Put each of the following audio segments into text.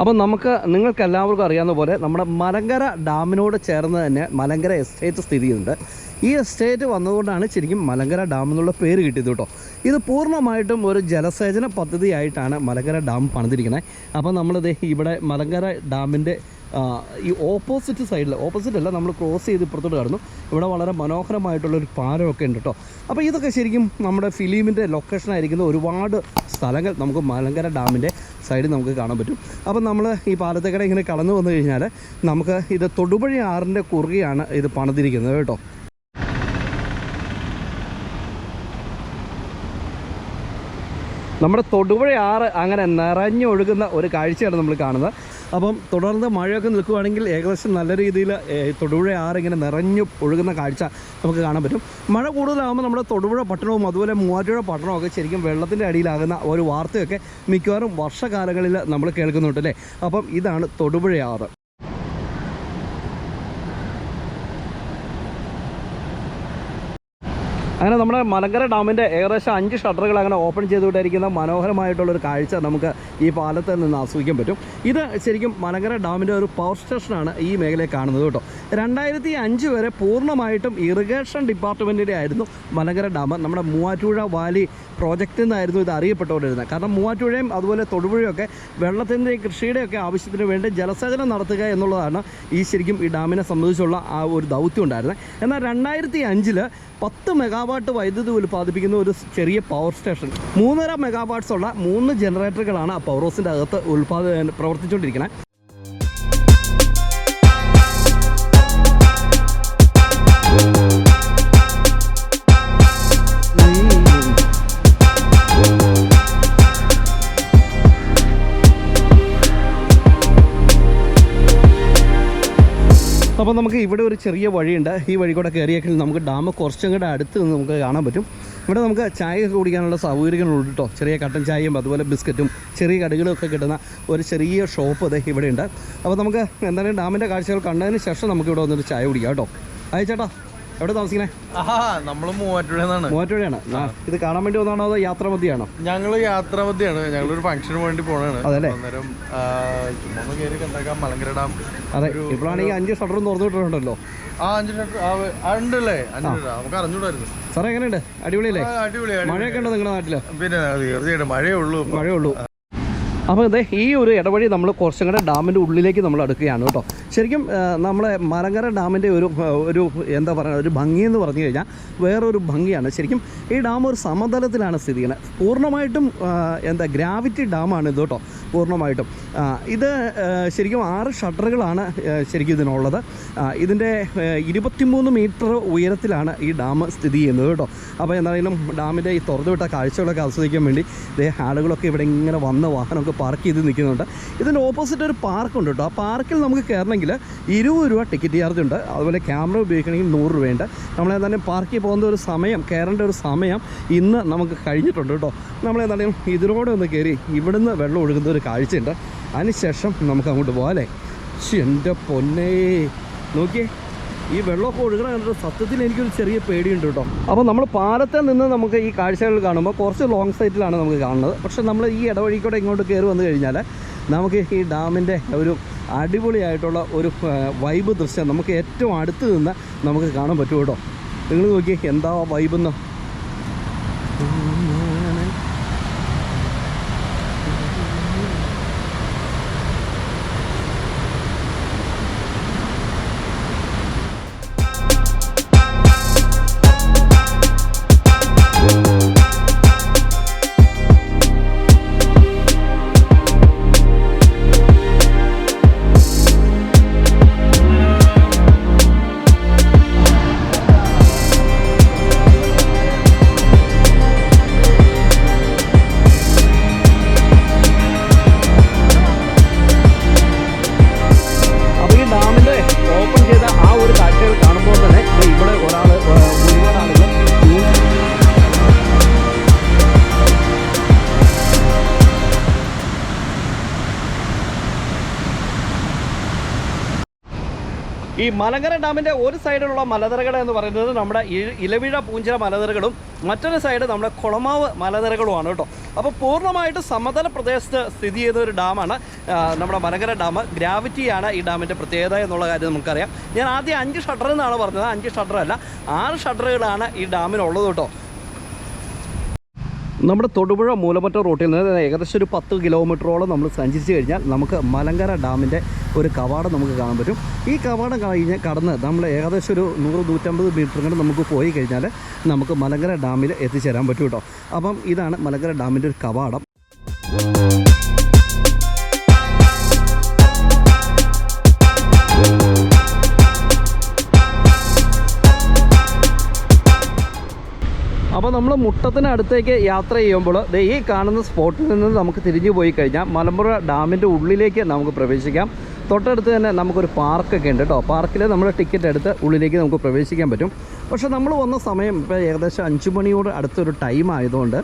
അപ്പം നമുക്ക് നിങ്ങൾക്ക് എല്ലാവർക്കും അറിയാവുന്ന പോലെ നമ്മുടെ മലങ്കര ഡാമിനോട് ചേർന്ന് തന്നെ മലങ്കര എസ്റ്റേറ്റ് സ്ഥിതി ചെയ്യുന്നുണ്ട്. ഈ എസ്റ്റേറ്റ് വന്നതുകൊണ്ടാണ് ശരിക്കും മലങ്കര ഡാം എന്നുള്ള പേര് കിട്ടിയത് കേട്ടോ. ഇത് പൂർണമായിട്ടും ഒരു ജലസേചന പദ്ധതിയായിട്ടാണ് മലങ്കര ഡാം പണിതിരിക്കുന്നത് അപ്പം നമ്മളിത് ഇവിടെ മലങ്കര ഡാമിന്റെ ഈ ഓപ്പോസിറ്റ് സൈഡിൽ ഓപ്പോസിറ്റ് അല്ല നമ്മൾ ക്രോസ് ചെയ്ത് ഇപ്പുറത്തോട്ട് കടന്നു. ഇവിടെ വളരെ മനോഹരമായിട്ടുള്ളൊരു പാലമൊക്കെ ഉണ്ട് കേട്ടോ അപ്പോൾ ഇതൊക്കെ ശരിക്കും നമ്മുടെ ഫിലിമിന്റെ ലൊക്കേഷൻ ആയിരിക്കുന്ന ഒരുപാട് സ്ഥലങ്ങൾ നമുക്ക് മലങ്കര ഡാമിന്റെ സൈഡിൽ നമുക്ക് കാണാൻ പറ്റും. അപ്പം നമ്മൾ ഈ പാലത്തേക്കടെ ഇങ്ങനെ കടന്നു വന്നു കഴിഞ്ഞാൽ നമുക്ക് ഇത് തൊടുപുഴ ആറിന്റെ കുറുകെയാണ് ഇത് പണിതിരിക്കുന്നത് കേട്ടോ നമ്മുടെ തൊടുപുഴ ആറ് അങ്ങനെ നിറഞ്ഞൊഴുകുന്ന ഒരു കാഴ്ചയാണ് നമ്മൾ കാണുന്നത്. അപ്പം തുടർന്ന് മഴയൊക്കെ നിൽക്കുകയാണെങ്കിൽ ഏകദേശം നല്ല രീതിയിൽ തൊടുപുഴ ആറിങ്ങനെ നിറഞ്ഞു ഒഴുകുന്ന കാഴ്ച നമുക്ക് കാണാൻ പറ്റും. മഴ കൂടുതലാകുമ്പോൾ നമ്മുടെ തൊടുപുഴ പട്ടണവും അതുപോലെ മൂവാറ്റുപുഴ പട്ടണവും ഒക്കെ ശരിക്കും വെള്ളത്തിന്റെ അടിയിലാകുന്ന ഒരു വാർത്തയൊക്കെ മിക്കവാറും വർഷകാലങ്ങളിൽ നമ്മൾ കേൾക്കുന്നുണ്ട് അല്ലേ അപ്പം ഇതാണ് തൊടുപുഴ ആറ് അങ്ങനെ നമ്മുടെ മലങ്കര ഡാമിന്റെ ഏകദേശം അഞ്ച് ഷട്ടറുകൾ അങ്ങനെ ഓപ്പൺ ചെയ്തുകൊണ്ടിരിക്കുന്ന മനോഹരമായിട്ടുള്ളൊരു കാഴ്ച നമുക്ക് ഈ പാലത്തിൽ നിന്ന് ആസ്വദിക്കാൻ പറ്റും. ഇത് ശരിക്കും മലങ്കര ഡാമിന്റെ ഒരു പവർ സ്റ്റേഷനാണ് ഈ മേഖലയിൽ കാണുന്നത് കേട്ടോ. രണ്ടായിരത്തി അഞ്ച് വരെ പൂർണമായിട്ടും ഇറിഗേഷൻ ഡിപ്പാർട്ട്മെന്റിന്റെ ആയിരുന്നു മലങ്കര ഡാം. നമ്മുടെ മൂവാറ്റുപുഴ വാലി പ്രോജക്റ്റ് നിന്നായിരുന്നു ഇത് അറിയപ്പെട്ടുകൊണ്ടിരുന്നത്. കാരണം മൂവാറ്റുപുഴയും അതുപോലെ തൊടുപുഴയൊക്കെ വെള്ളത്തിന്റെയും കൃഷിയുടെയൊക്കെ ആവശ്യത്തിന് വേണ്ടി ജലസേചനം നടത്തുക എന്നുള്ളതാണ് ഈ ശരിക്കും ഈ ഡാമിനെ സംബന്ധിച്ചുള്ള ആ ഒരു ദൗത്യം ഉണ്ടായിരുന്നത്. എന്നാൽ രണ്ടായിരത്തി അഞ്ചിൽ പത്ത് മെഗാവാട്ട് വൈദ്യുതി ഉൽപ്പാദിപ്പിക്കുന്ന ഒരു ചെറിയ പവർ സ്റ്റേഷൻ മൂന്നര മെഗാവാട്ട്സ് ഉള്ള മൂന്ന് ജനറേറ്ററുകളാണ് ആ പവർ ഹൗസിന്റെ അകത്ത് ഉൽപ്പാദ പ്രവർത്തിച്ചുകൊണ്ടിരിക്കുന്നത് അപ്പോൾ നമുക്ക് ഇവിടെ ഒരു ചെറിയ വഴിയുണ്ട്. ഈ വഴി കൂടെ കയറിയെങ്കിൽ നമുക്ക് ഡാം കുറച്ചും കൂടെ അടുത്ത് നിന്ന് നമുക്ക് കാണാൻ പറ്റും. ഇവിടെ നമുക്ക് ചായ കുടിക്കാനുള്ള സൗകര്യങ്ങളുണ്ട് കേട്ടോ. ചെറിയ കട്ടൻ ചായയും അതുപോലെ ബിസ്ക്കറ്റും ചെറിയ കടികളും ഒക്കെ കിട്ടുന്ന ഒരു ചെറിയ ഷോപ്പ് ഇത് ഇവിടെയുണ്ട്. അപ്പോൾ നമുക്ക് എന്തായാലും ഡാമിന്റെ കാഴ്ചകൾ കണ്ടതിന് ശേഷം നമുക്ക് ഇവിടെ വന്നിട്ട് ചായ കുടിക്കാം കേട്ടോ. അയച്ചേട്ടാ. എവിടെ താമസിക്കണേ? നമ്മൾ മൂവാറ്റുപുഴന്നാണ് മൂവാറ്റുപുഴയാണ്. ഇത് കാണാൻ വേണ്ടി വന്നാണോ അതോ യാത്ര മതിയാണോ? ഞങ്ങൾ യാത്ര മതിയാണ്. ഞങ്ങളൊരു ഫംഗ്ഷന് വേണ്ടി പോണാണ്. അതല്ലേ? അന്നേരം മലങ്കര ഡാം. അതെ ഇപ്പോഴാണെങ്കിൽ അഞ്ച് ഷട്ടറും തുറന്നു വിട്ടിട്ടുണ്ടല്ലോ. ആ അഞ്ച് ഷട്ടർ ഉണ്ടല്ലേ? ഷട്ടർ നമുക്ക് അറിഞ്ഞൂടായിരുന്നു സാറേ എങ്ങനെയുണ്ട്? അടിപൊളിയല്ലേ? അടിപൊളി. മഴയൊക്കെ ഉണ്ടോ നിങ്ങളുടെ നാട്ടിൽ? പിന്നെ തീർച്ചയായിട്ടും മഴയേ ഉള്ളൂ മഴയേ മഴയുള്ളൂ അപ്പോൾ അതെ ഈ ഒരു ഇടവഴി നമ്മൾ കുറച്ചും കൂടെ ഡാമിന്റെ ഉള്ളിലേക്ക് നമ്മൾ അടുക്കുകയാണ് കേട്ടോ. ശരിക്കും നമ്മളെ മലങ്കര ഡാമിന്റെ ഒരു ഒരു എന്താ പറയുക ഒരു ഭംഗി എന്ന് പറഞ്ഞു കഴിഞ്ഞാൽ വേറൊരു ഭംഗിയാണ്. ശരിക്കും ഈ ഡാം ഒരു സമതലത്തിലാണ് സ്ഥിതി ചെയ്യുന്നത്. പൂർണമായിട്ടും എന്താ ഗ്രാവിറ്റി ഡാമാണ് ഇത് കേട്ടോ പൂർണമായിട്ടും. ഇത് ശരിക്കും ആറ് ഷട്ടറുകളാണ് ശരിക്കും ഇതിനുള്ളത്. ഇതിന്റെ ഇരുപത്തിമൂന്ന് മീറ്റർ ഉയരത്തിലാണ് ഈ ഡാം സ്ഥിതി ചെയ്യുന്നത് കേട്ടോ. അപ്പോൾ എന്തായാലും ഡാമിന്റെ ഈ തുറന്നു വിട്ട കാഴ്ചകളൊക്കെ ആസ്വദിക്കാൻ വേണ്ടി ഇതേ ആളുകളൊക്കെ ഇവിടെ ഇങ്ങനെ വന്ന വാഹനമൊക്കെ പാർക്ക് ചെയ്ത് നിൽക്കുന്നുണ്ട്. ഇതിന്റെ ഓപ്പോസിറ്റ് ഒരു പാർക്കുണ്ട് കേട്ടോ. ആ പാർക്കിൽ നമുക്ക് കയറണമെങ്കിൽ ഇരുപത് രൂപ ടിക്കറ്റ് ചാർജ് ഉണ്ട്. അതുപോലെ ക്യാമറ ഉപയോഗിക്കണമെങ്കിൽ നൂറ് രൂപയുണ്ട് നമ്മളേതായാലും പാർക്കിൽ പോകുന്ന ഒരു സമയം കയറേണ്ട ഒരു സമയം ഇന്ന് നമുക്ക് കഴിഞ്ഞിട്ടുണ്ട് കേട്ടോ. നമ്മളേതായാലും ഇതിലൂടെ ഒന്ന് കയറി ഇവിടുന്ന് വെള്ളം ഒഴുകുന്ന ഒരു കാഴ്ചയുണ്ട്. അതിനുശേഷം നമുക്ക് അങ്ങോട്ട് പോകാം അല്ലേ? ശ്ശെ, എന്റെ പൊന്നേ. നോക്കിയേ ഈ വെള്ളമൊക്കെ ഒഴുകണ കണ്ടിട്ട് സത്യത്തിൽ എനിക്കൊരു ചെറിയ പേടിയുണ്ട് കേട്ടോ. അപ്പോൾ നമ്മൾ പാലത്തിൽ നിന്ന് നമുക്ക് ഈ കാഴ്ചകൾ കാണുമ്പോൾ കുറച്ച് ലോങ് സൈറ്റിലാണ് നമുക്ക് കാണുന്നത്. പക്ഷേ നമ്മൾ ഈ ഇടവഴിക്കൂടെ കൂടെ ഇങ്ങോട്ട് കയറി വന്നു കഴിഞ്ഞാൽ നമുക്ക് ഈ ഡാമിന്റെ ഒരു അടിപൊളിയായിട്ടുള്ള ഒരു വൈബ് ദൃശ്യം നമുക്ക് ഏറ്റവും അടുത്ത് നിന്ന് നമുക്ക് കാണാൻ പറ്റും കേട്ടോ. നിങ്ങൾ നോക്കിയേ എന്താ വൈബെന്നോ Thank ഈ മലങ്കര ഡാമിന്റെ ഒരു സൈഡിലുള്ള മലനിരകൾ എന്ന് പറയുന്നത് നമ്മുടെ ഇലവിഴ പൂഞ്ചിര മലനിരകളും മറ്റൊരു സൈഡ് നമ്മുടെ കുളമാവ് മലനിരകളുമാണ് കേട്ടോ. അപ്പോൾ പൂർണമായിട്ട് സമതല പ്രദേശത്ത് സ്ഥിതി ചെയ്ത ഒരു ഡാമാണ് നമ്മുടെ മലങ്കര ഡാം. ഗ്രാവിറ്റിയാണ് ഈ ഡാമിന്റെ പ്രത്യേകത എന്നുള്ള കാര്യം നമുക്കറിയാം. ഞാൻ ആദ്യം അഞ്ച് ഷട്ടർ എന്നാണ് പറഞ്ഞത്. അഞ്ച് ഷട്ടറല്ല ആറ് ഷട്ടറുകളാണ് ഈ ഡാമിനുള്ളത് കേട്ടോ. നമ്മുടെ തൊടുപുഴ മൂലമറ്റ റൂട്ടിൽ നിന്ന് ഏകദേശം ഒരു പത്ത് കിലോമീറ്ററോളം നമ്മൾ സഞ്ചരിച്ച് കഴിഞ്ഞാൽ നമുക്ക് മലങ്കര ഡാമിന്റെ ഒരു കവാടം നമുക്ക് കാണാൻ പറ്റും. ഈ കവാടം കഴിഞ്ഞ് കടന്ന് നമ്മൾ ഏകദേശം ഒരു നൂറ് നൂറ്റമ്പത് മീറ്റർ കൊണ്ട് നമുക്ക് പോയി കഴിഞ്ഞാൽ നമുക്ക് മലങ്കര ഡാമിൽ എത്തിച്ചേരാൻ പറ്റും കേട്ടോ. അപ്പം ഇതാണ് മലങ്കര ഡാമിന്റെ ഒരു കവാടം. നമ്മൾ മുട്ടത്തിനടുത്തേക്ക് യാത്ര ചെയ്യുമ്പോൾ ഈ കാണുന്ന സ്പോട്ടിൽ നിന്ന് നമുക്ക് തിരിഞ്ഞു പോയി കഴിഞ്ഞാൽ മലമ്പുഴ ഡാമിന്റെ ഉള്ളിലേക്ക് നമുക്ക് പ്രവേശിക്കാം. തൊട്ടടുത്ത് തന്നെ നമുക്കൊരു പാർക്കൊക്കെ ഉണ്ട് കേട്ടോ. പാർക്കിൽ നമ്മൾ ടിക്കറ്റ് എടുത്ത് ഉള്ളിലേക്ക് നമുക്ക് പ്രവേശിക്കാൻ പറ്റും. പക്ഷേ നമ്മൾ വന്ന സമയം ഇപ്പോൾ ഏകദേശം അഞ്ച് മണിയോട് അടുത്തൊരു ടൈം ആയതുകൊണ്ട്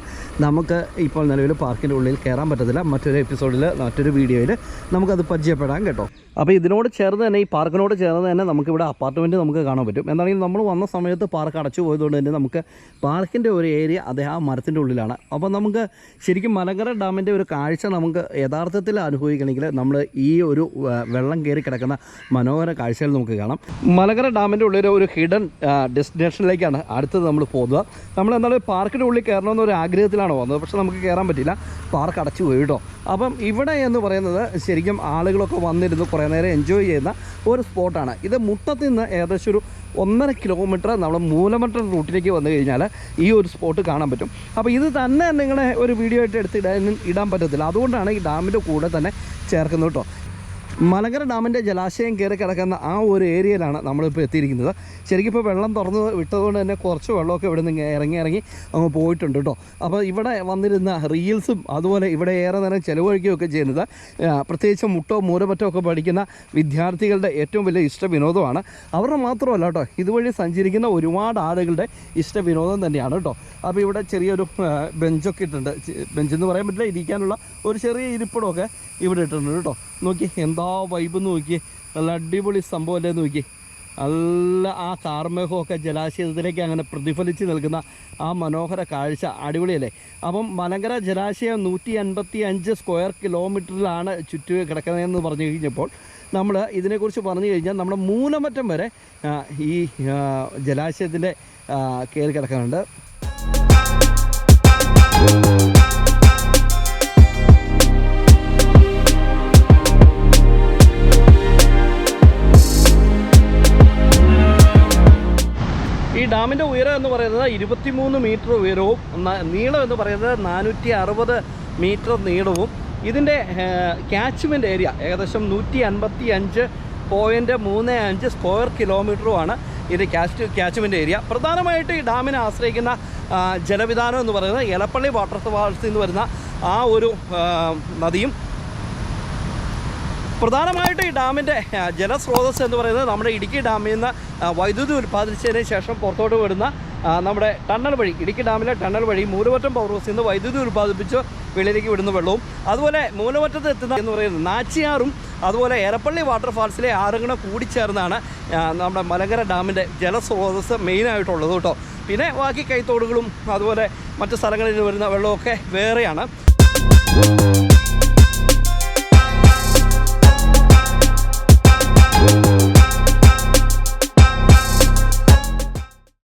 നമുക്ക് ഇപ്പോൾ നിലവിൽ പാർക്കിന്റെ ഉള്ളിൽ കയറാൻ പറ്റത്തില്ല. മറ്റൊരു എപ്പിസോഡിൽ മറ്റൊരു വീഡിയോയിൽ നമുക്കത് പരിചയപ്പെടാം കേട്ടോ. അപ്പോൾ ഇതിനോട് ചേർന്ന് തന്നെ ഈ പാർക്കിനോട് ചേർന്ന് തന്നെ നമുക്കിവിടെ അപ്പാർട്ട്മെന്റ് നമുക്ക് കാണാൻ പറ്റും. എന്താണെങ്കിലും നമ്മൾ വന്ന സമയത്ത് പാർക്ക് അടച്ചു പോയതുകൊണ്ട് തന്നെ നമുക്ക് പാർക്കിന്റെ ഒരു ഏരിയ അദ്ദേഹം ആ മരത്തിന്റെ ഉള്ളിലാണ്. അപ്പോൾ നമുക്ക് ശരിക്കും മലങ്കര ഡാമിന്റെ ഒരു കാഴ്ച നമുക്ക് യഥാർത്ഥത്തിൽ അനുഭവിക്കണമെങ്കിൽ നമ്മൾ ഈ ഒരു വെള്ളം കയറി കിടക്കുന്ന മനോഹര കാഴ്ചകൾ നമുക്ക് കാണാം. മലകര ഡാമിന്റെ ഉള്ളിൽ ഒരു ഹിഡൻ ഡെസ്റ്റിനേഷനിലേക്കാണ് അടുത്തത് നമ്മൾ പോകുന്നത് നമ്മൾ എന്നാലും പാർക്കിന്റെ ഉള്ളിൽ കയറണമെന്ന് ഒരു ആഗ്രഹത്തിലാണ് വന്നത്? പക്ഷേ നമുക്ക് കയറാൻ പറ്റില്ല പാർക്ക് അടച്ചു പോയി അപ്പം ഇവിടെ എന്ന് പറയുന്നത് ശരിക്കും ആളുകളൊക്കെ വന്നിരുന്ന് കുറേ നേരം എൻജോയ് ചെയ്യുന്ന ഒരു സ്പോട്ടാണ്. ഇത് മുട്ടത്തിൽ നിന്ന് ഏകദേശം ഒരു ഒന്നര കിലോമീറ്റർ നമ്മൾ മൂലമറ്റം റൂട്ടിലേക്ക് വന്നു കഴിഞ്ഞാൽ ഈ ഒരു സ്പോട്ട് കാണാൻ പറ്റും. അപ്പോൾ ഇത് തന്നെ നിങ്ങളെ ഒരു വീഡിയോ ആയിട്ട് എടുത്ത് ഇടാൻ ഇടാൻ പറ്റത്തില്ല. അതുകൊണ്ടാണ് ഈ ഡാമിന്റെ കൂടെ തന്നെ ചേർക്കുന്നത് കേട്ടോ. മലങ്കര ഡാമിന്റെ ജലാശയം കയറി കിടക്കുന്ന ആ ഒരു ഏരിയയിലാണ് നമ്മളിപ്പോൾ എത്തിയിരിക്കുന്നത്. ശരിക്കും ഇപ്പോൾ വെള്ളം തുറന്ന് വിട്ടതുകൊണ്ട് തന്നെ കുറച്ച് വെള്ളമൊക്കെ ഇവിടെ നിന്ന് ഇറങ്ങി ഇറങ്ങി അങ്ങ് പോയിട്ടുണ്ട് കേട്ടോ. അപ്പോൾ ഇവിടെ വന്നിരുന്ന റീൽസും അതുപോലെ ഇവിടെ ഏറെ നേരം ചിലവഴിക്കുകയൊക്കെ ചെയ്യുന്നത് പ്രത്യേകിച്ച് മുട്ടോ മൂലമറ്റോ ഒക്കെ പഠിക്കുന്ന വിദ്യാർത്ഥികളുടെ ഏറ്റവും വലിയ ഇഷ്ട വിനോദമാണ് അവരുടെ മാത്രമല്ല കേട്ടോ ഇതുവഴി സഞ്ചരിക്കുന്ന ഒരുപാട് ആളുകളുടെ ഇഷ്ട വിനോദം തന്നെയാണ് കേട്ടോ. അപ്പോൾ ഇവിടെ ചെറിയൊരു ബെഞ്ചൊക്കെ ഇട്ടിട്ടുണ്ട് ബെഞ്ചെന്ന് പറയാൻ പറ്റില്ല ഇരിക്കാനുള്ള ഒരു ചെറിയ ഇരിപ്പിടമൊക്കെ ഇവിടെ ഇട്ടിട്ടുണ്ട് കേട്ടോ. നോക്കി എന്താ വൈബ് നോക്കി. നല്ല അടിപൊളി സംഭവം അല്ലേ നോക്കി. നല്ല ആ കാർമേഘമൊക്കെ ജലാശയത്തിലേക്ക് അങ്ങനെ പ്രതിഫലിച്ച് നിൽക്കുന്ന ആ മനോഹര കാഴ്ച. അടിപൊളിയല്ലേ? അപ്പം മലങ്കര ജലാശയം നൂറ്റി അൻപത്തി അഞ്ച് സ്ക്വയർ കിലോമീറ്ററിലാണ് ചുറ്റു കിടക്കുന്നതെന്ന് പറഞ്ഞു കഴിഞ്ഞപ്പോൾ നമ്മൾ ഇതിനെക്കുറിച്ച് പറഞ്ഞു കഴിഞ്ഞാൽ നമ്മുടെ മൂലമറ്റം വരെ ഈ ആ, ജലാശയത്തിന്റെ കയറി കിടക്കുന്നുണ്ട്. ഡാമിന്റെ ഉയരം എന്ന് പറയുന്നത് ഇരുപത്തിമൂന്ന് മീറ്റർ ഉയരവും നീളം എന്ന് പറയുന്നത് നാനൂറ്റി അറുപത് മീറ്റർ നീളവും. ഇതിന്റെ ക്യാച്ച്മെന്റ് ഏരിയ ഏകദേശം നൂറ്റി അൻപത്തി അഞ്ച് പോയിന്റ് മൂന്ന് അഞ്ച് സ്ക്വയർ കിലോമീറ്ററുമാണ് ഇത് ക്യാച്ച് ക്യാച്ച്മെന്റ് ഏരിയ പ്രധാനമായിട്ട് ഈ ഡാമിനെ ആശ്രയിക്കുന്ന ജലവിധാനം എന്ന് പറയുന്നത് എലപ്പള്ളി വാട്ടർ ഫാൾസിൽ നിന്ന് വരുന്ന ആ ഒരു നദിയും പ്രധാനമായിട്ട് ഈ ഡാമിന്റെ ജലസ്രോതസ് എന്ന് പറയുന്നത് നമ്മുടെ ഇടുക്കി ഡാമിൽ നിന്ന് വൈദ്യുതി ഉൽപ്പാദിച്ചതിന് ശേഷം പുറത്തോട്ട് വിടുന്ന നമ്മുടെ ടണ്ണൽ വഴി ഇടുക്കി ഡാമിലെ ടണ്ണൽ വഴി മൂലവറ്റം പവർ ഹൗസിൽ നിന്ന് വൈദ്യുതി ഉൽപ്പാദിപ്പിച്ച് വെളിയിലേക്ക് വിടുന്ന വെള്ളവും അതുപോലെ മൂലവറ്റത്ത് എത്തുന്ന എന്ന് പറയുന്നത് നാച്ചിയാറും അതുപോലെ എരപ്പള്ളി വാട്ടർഫാൾസിലെ ആറുകളും കൂടിച്ചേർന്നാണ് ചേർന്നാണ് നമ്മുടെ മലങ്കര ഡാമിന്റെ ജലസ്രോതസ് മെയിനായിട്ടുള്ളത് കേട്ടോ. പിന്നെ ബാക്കി കൈത്തോടുകളും അതുപോലെ മറ്റ് സ്ഥലങ്ങളിൽ വരുന്ന വെള്ളമൊക്കെ വേറെയാണ്.